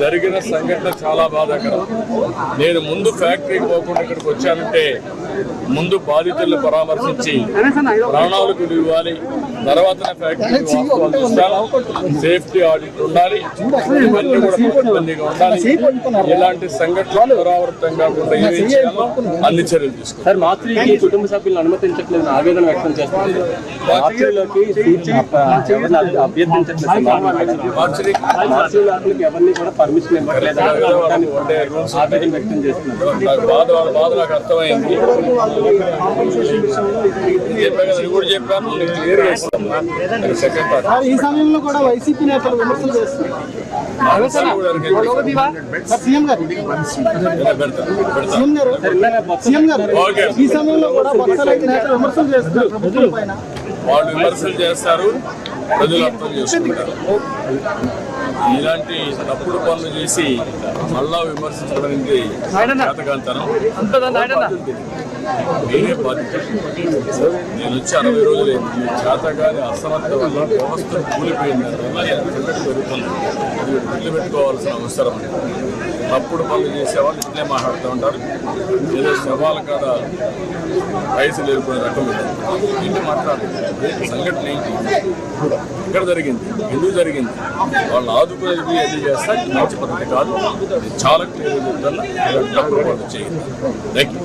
జరిగిన సంఘటన చాలా బాధాకరం. నేను ముందు ఫ్యాక్టరీకి పోకుండా ఇక్కడికి వచ్చానంటే ముందు బాధితులను పరామర్శించి ప్రాణాలకు ఇవ్వాలి. తర్వాత సేఫ్టీ ఆడిట్ ఉండాలి. ఇవన్నీ కూడా పకడ్బందీగా ఉండాలి. ఇలాంటి సంఘటనలు పునరావృతం కాకుండా అన్ని చర్యలు తీసుకోవాలి సార్ మార్చికి కుటుంబ సభ్యులను అనుమతించట్లేదు ఆవేదన వ్యక్తం చేస్తున్నారు. ఎవరిని అభ్య- కూడా పర్మిషన్ ఇవ్వట్లేదు. ఆవేదన వ్యక్తం చేస్తున్నారు నాకు బాధ వాళ్ళ బాధ నాకు అర్థమైంది. కూడా చెప్పాను నేను క్లియర్ చేస్తాను సెకండ్ పార్ట్ సార్ ఈ సమయంలో కూడా వైసీపీ నేతలు విమర్శలు చేస్తున్నారు. సార్ సీఎం గారు? పెడతాను పెడతాను సీఎం గారు సీఎం గారు? ఓకే. ఈ సమయంలో కూడా విమర్శలు చేస్తున్నారు. వాళ్ళు విమర్శలు చేస్తారు ప్రజలు అర్థం చేసుకుంటారు. ఇలాంటి తప్పుడు పనులు చేసి మళ్ళా విమర్శించడానికి చేతకాంతనం నేనే బాధ్యత. నేను వచ్చి అరవై రోజులు చేతగాని అసమర్థ వల్ల వ్యవస్థ కూలిపోయింది. దానివల్ల సంఘటన జరుగుతుంది అది గుర్తుపెట్టుకోవాల్సిన అవసరం. అప్పుడు తప్పుడు పనులు చేసేవాళ్ళు ఇట్లే మాట్లాడుతూ ఉంటారు. ఏదో శవాల కాడ వయసు లేరుకునే రకం ఏంటి మాట్లాడు సంఘటన ఏంటి? ఎక్కడ జరిగింది? ఎందుకు జరిగింది? వాళ్ళు ఆదుకునేది ఏది చేస్తే మంచి పద్ధతి కాదు. చాలా క్లియర్ చెప్తున్నా. చేయండి. Thank you